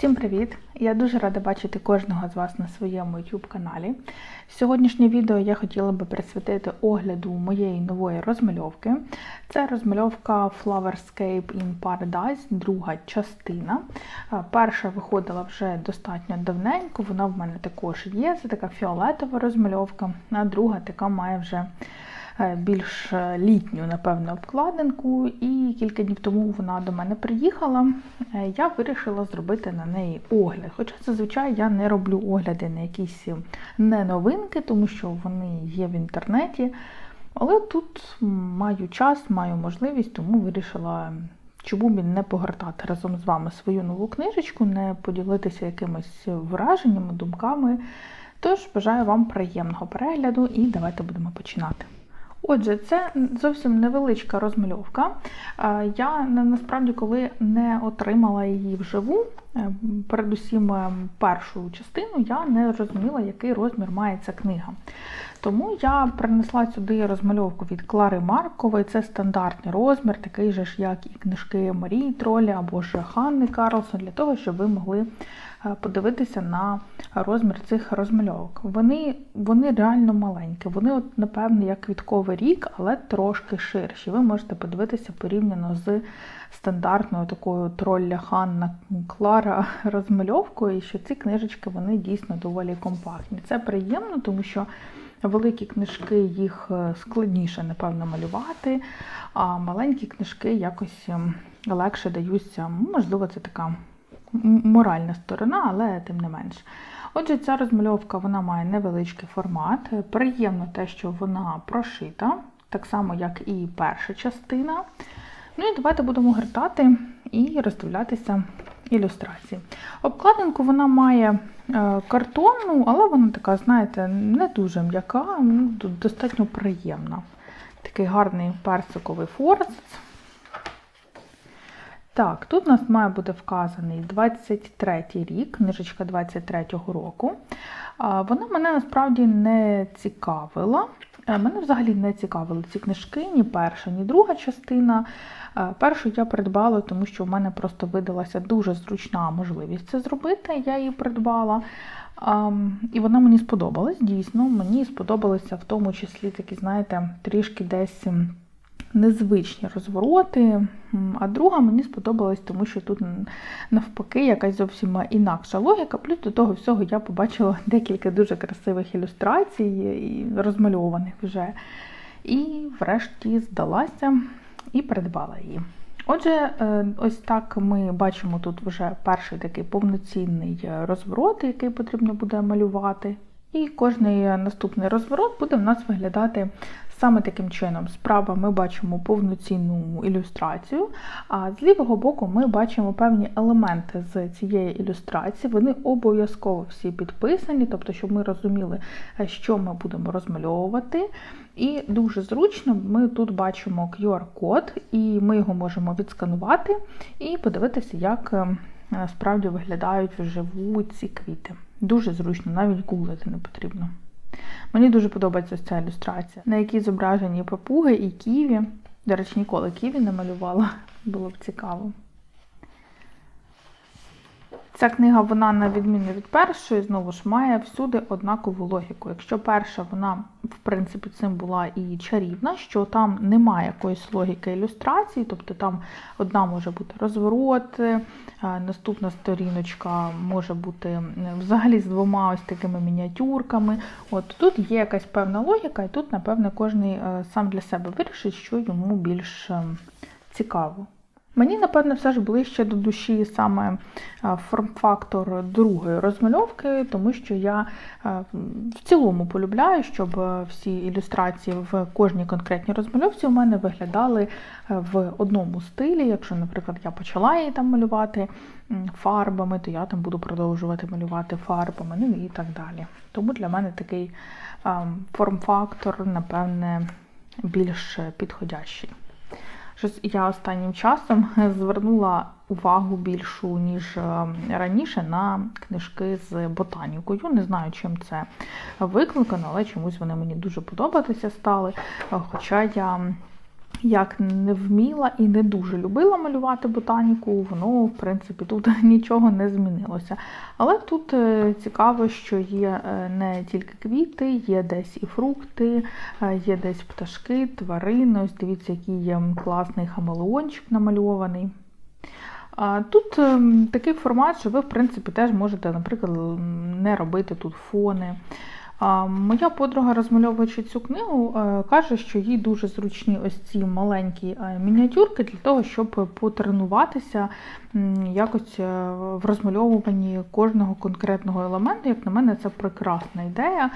Всім привіт! Я дуже рада бачити кожного з вас на своєму YouTube каналі. Сьогоднішнє відео я хотіла би присвятити огляду моєї нової розмальовки. Це розмальовка Flowerscape in Paradise, друга частина. Е, Перша виходила вже достатньо давненько, вона в мене також є. Це така фіолетова розмальовка, а друга така має вже більш літню, напевно, обкладинку. І кілька днів тому вона до мене приїхала. Е, Я вирішила зробити на неї огляд. Хоча зазвичай я не роблю огляди на якісь не новинки, тому що вони є в інтернеті. Але тут маю час, маю можливість, тому вирішила, чому б не погортати разом з вами свою нову книжечку, не поділитися якимись враженнями, думками. Тож бажаю вам приємного перегляду і давайте будемо починати. Отже, це зовсім невеличка розмальовка. Я насправді, коли не отримала її вживу, е, передусім е, першу частину, я не розуміла, який розмір має ця книга. Тому я принесла сюди розмальовку від Клари Маркової. Це стандартний розмір, такий же ж, як і книжки Марії Тролі або ж Ханни Карлсон, для того, щоб ви могли е, подивитися на розмір цих розмальовок. Вони, вони реально маленькі. Вони, от, напевно, як квітковий рік, але трошки ширші. Ви можете подивитися порівняно з стандартною такою тролля Ханна Клара розмальовкою, що ці книжечки вони дійсно доволі компактні. Це приємно, тому що великі книжки їх е, складніше, напевно, малювати, а маленькі книжки якось ем, легше даються. Можливо, це така моральна сторона, але тим не менш. Отже, ця розмальовка вона має невеличкий формат. Приємно те, що вона прошита, так само, як і перша частина. Ну і давайте будемо гортати і роздивлятися ілюстрації. Обкладинку вона має е, картонну, але вона така, знаєте, не дуже м'яка, ну, достатньо приємна. Такий гарний персиковий форзац. Так, тут у нас має бути вказаний 23 рік, книжечка 23-го року. Вона мене насправді не цікавила. Е, Мене взагалі не цікавили ці книжки, ні перша, ні друга частина. Е, Першу я придбала, тому що в мене просто видалася дуже зручна можливість це зробити. Я її придбала. І вона мені сподобалась, дійсно. Мені сподобалися в тому числі такі, знаєте, трішки десь незвичні розвороти. А друга мені сподобалась, тому що тут навпаки якась зовсім інакша логіка. Плюс до того всього я побачила декілька дуже красивих ілюстрацій і розмальованих вже. І врешті здалася і придбала її. Отже, е, ось так ми бачимо тут вже перший такий повноцінний е, розворот, який потрібно буде малювати. І кожний е, наступний розворот буде в нас виглядати саме таким чином. Справа ми бачимо повноцінну ілюстрацію, а з лівого боку ми бачимо певні елементи з цієї ілюстрації. Вони обов'язково всі підписані, тобто, щоб ми розуміли, е, що ми будемо розмальовувати. І дуже зручно ми тут бачимо QR-код, і ми його можемо відсканувати і подивитися, як е, насправді виглядають вживу ці квіти. Дуже зручно, навіть гуглити не потрібно. Мені дуже подобається ця ілюстрація, на якій зображені папуги і ківі. До речі, ніколи ківі не малювала, було б цікаво. Ця книга, вона, на відміну від першої, знову ж має всюди однакову логіку. Якщо перша, вона, в принципі, цим була і чарівна, що там немає якоїсь логіки ілюстрації, тобто там одна може бути розворот, е, наступна сторіночка може бути взагалі з двома ось такими мініатюрками. От тут є якась певна логіка, і тут, напевне, кожен е, сам для себе вирішить, що йому більш ем, цікаво. Мені, напевно, все ж ближче до душі саме е, форм-фактор другої розмальовки, тому що я е, в цілому полюбляю, щоб е, всі ілюстрації в кожній конкретній розмальовці у мене виглядали в одному стилі. Якщо, наприклад, я почала її там малювати фарбами, то я там буду продовжувати малювати фарбами, ну і так далі. Тому для мене такий ем, форм-фактор, напевне, більш підходящий. Щось я останнім часом звернула увагу більшу, ніж е, раніше, на книжки з ботанікою. Не знаю, чим це викликано, але чомусь вони мені дуже подобатися стали. Е, Хоча я як не вміла і не дуже любила малювати ботаніку, воно, в принципі, тут нічого не змінилося. Але тут е, цікаво, що є е, не тільки квіти, є десь і фрукти, е, є десь пташки, тварини. Ось дивіться, який є класний хамелеончик намальований. Тут такий формат, що ви, в принципі, теж можете, наприклад, не робити тут фони. Моя подруга, розмальовуючи цю книгу, е, каже, що їй дуже зручні ось ці маленькі е, мініатюрки для того, щоб потренуватися якось е, в розмальовуванні кожного конкретного елементу. Як на мене, це прекрасна ідея,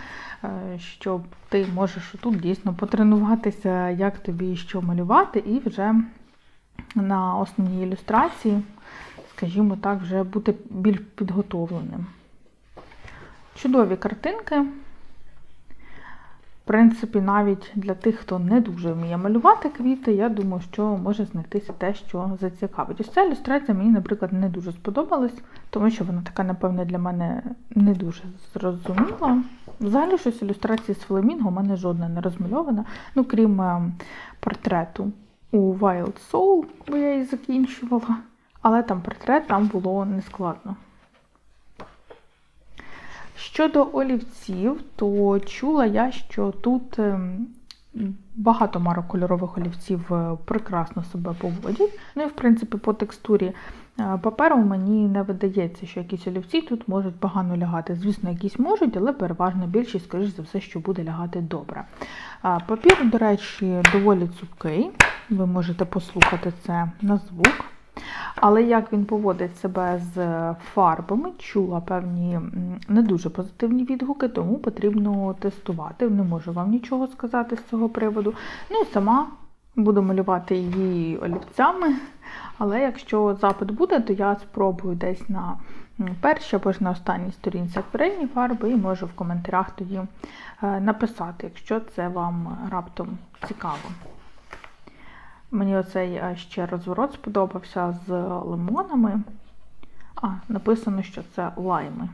що ти можеш тут дійсно потренуватися, як тобі що малювати, і вже на основній ілюстрації, скажімо так, вже бути більш підготовленим. Чудові картинки. Принципі, навіть для тих, хто не дуже вміє малювати квіти, я думаю, що може знайтися те, що зацікавить. Ось ця ілюстрація мені, наприклад, не дуже сподобалась, тому що вона така, напевне, для мене не дуже зрозуміла. Взагалі, щось ілюстрації з фламінго у мене жодна не розмальована, ну крім е, портрету у Wild Soul, бо я її закінчувала. Але там портрет там було нескладно. Щодо олівців, то чула я, що тут ем, багато марок кольорових олівців е, прекрасно себе поводять. Ну і в принципі по текстурі е, паперу мені не видається, що якісь олівці тут можуть погано лягати. Звісно, якісь можуть, але переважно більшість, скоріш за все, що буде лягати добре. Папір, до речі, доволі цупкий. Ви можете послухати це на звук. Але як він поводить себе з фарбами, чула певні не дуже позитивні відгуки, тому потрібно тестувати. Не можу вам нічого сказати з цього приводу. Ну і сама буду малювати її олівцями. Але якщо запит буде, то я спробую десь на першій або ж на останній сторінці акварельні фарби і можу в коментарях тоді е, написати, якщо це вам раптом цікаво. Мені оцей е, ще розворот сподобався з лимонами. А, написано, що це лайми.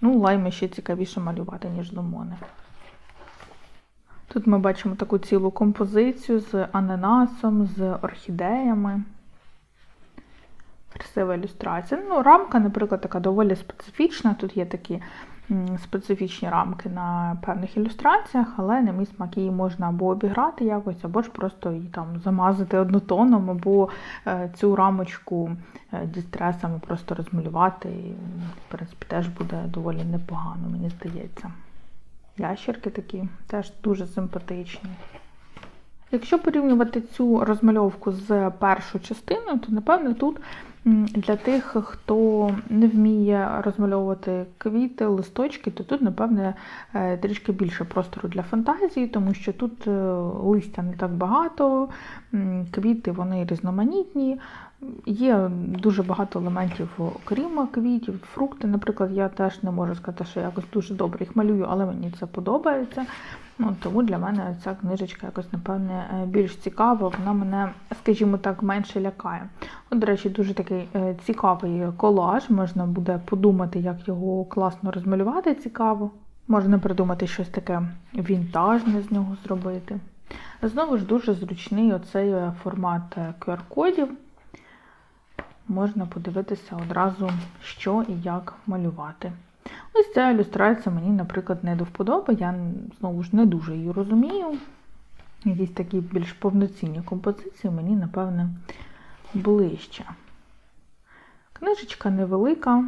Ну, лайми ще цікавіше малювати, ніж лимони. Тут ми бачимо таку цілу композицію з ананасом, з орхідеями. Красива ілюстрація. Ну, Рамка, наприклад, така доволі специфічна. Тут є такі специфічні рамки на певних ілюстраціях, але на мій смак її можна або обіграти якось, або ж просто її там замазати однотоном, або е, цю рамочку е, дістресами просто розмалювати. І, в принципі, теж буде доволі непогано, мені здається. Ящерки такі теж дуже симпатичні. Якщо порівнювати цю розмальовку з першою частиною, то, напевно, тут для тих, хто не вміє розмальовувати квіти, листочки, то тут, напевне, е, трішки більше простору для фантазії, тому що тут е, листя не так багато, квіти вони різноманітні. Є дуже багато елементів, окрім квітів, фрукти, наприклад, я теж не можу сказати, що якось дуже добре їх малюю, але мені це подобається. Ну, Тому для мене ця книжечка якось, напевне, е, більш цікава, вона мене, скажімо так, менше лякає. От, до речі, дуже такий е, цікавий колаж, можна буде подумати, як його класно розмалювати цікаво. Можна придумати щось таке вінтажне з нього зробити. Знову ж дуже зручний оцей е, формат QR-кодів. Можна подивитися одразу, що і як малювати. Ось ця ілюстрація мені, наприклад, не до вподоби, я знову ж не дуже її розумію. Якісь такі більш повноцінні композиції мені, напевне, ближче. Книжечка невелика.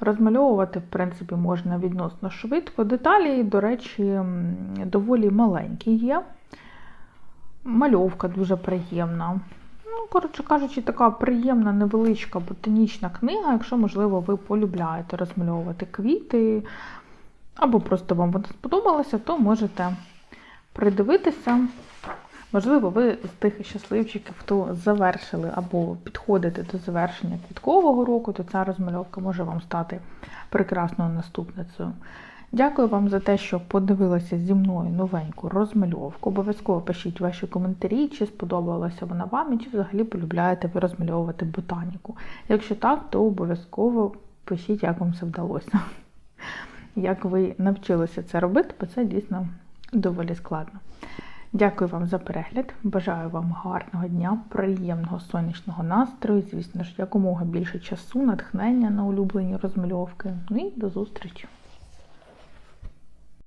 Розмальовувати, в принципі, можна відносно швидко. Деталі, до речі, доволі маленькі є. Мальовка дуже приємна коротше кажучи, така приємна, невеличка ботанічна книга, якщо, можливо, ви полюбляєте розмальовувати квіти, або просто вам вона сподобалася, то можете придивитися. Можливо, ви з тих щасливчиків, хто завершили або підходите до завершення квіткового року, то ця розмальовка може вам стати прекрасною наступницею. Дякую вам за те, що подивилися зі мною новеньку розмальовку. Обов'язково пишіть ваші коментарі, чи сподобалася вона вам, і чи взагалі полюбляєте ви розмальовувати ботаніку. Якщо так, то обов'язково пишіть, як вам це вдалося. Як ви навчилися це робити, бо це дійсно доволі складно. Дякую вам за перегляд. Бажаю вам гарного дня, приємного сонячного настрою. Звісно ж, якомога більше часу, натхнення на улюблені розмальовки. Ну і до зустрічі!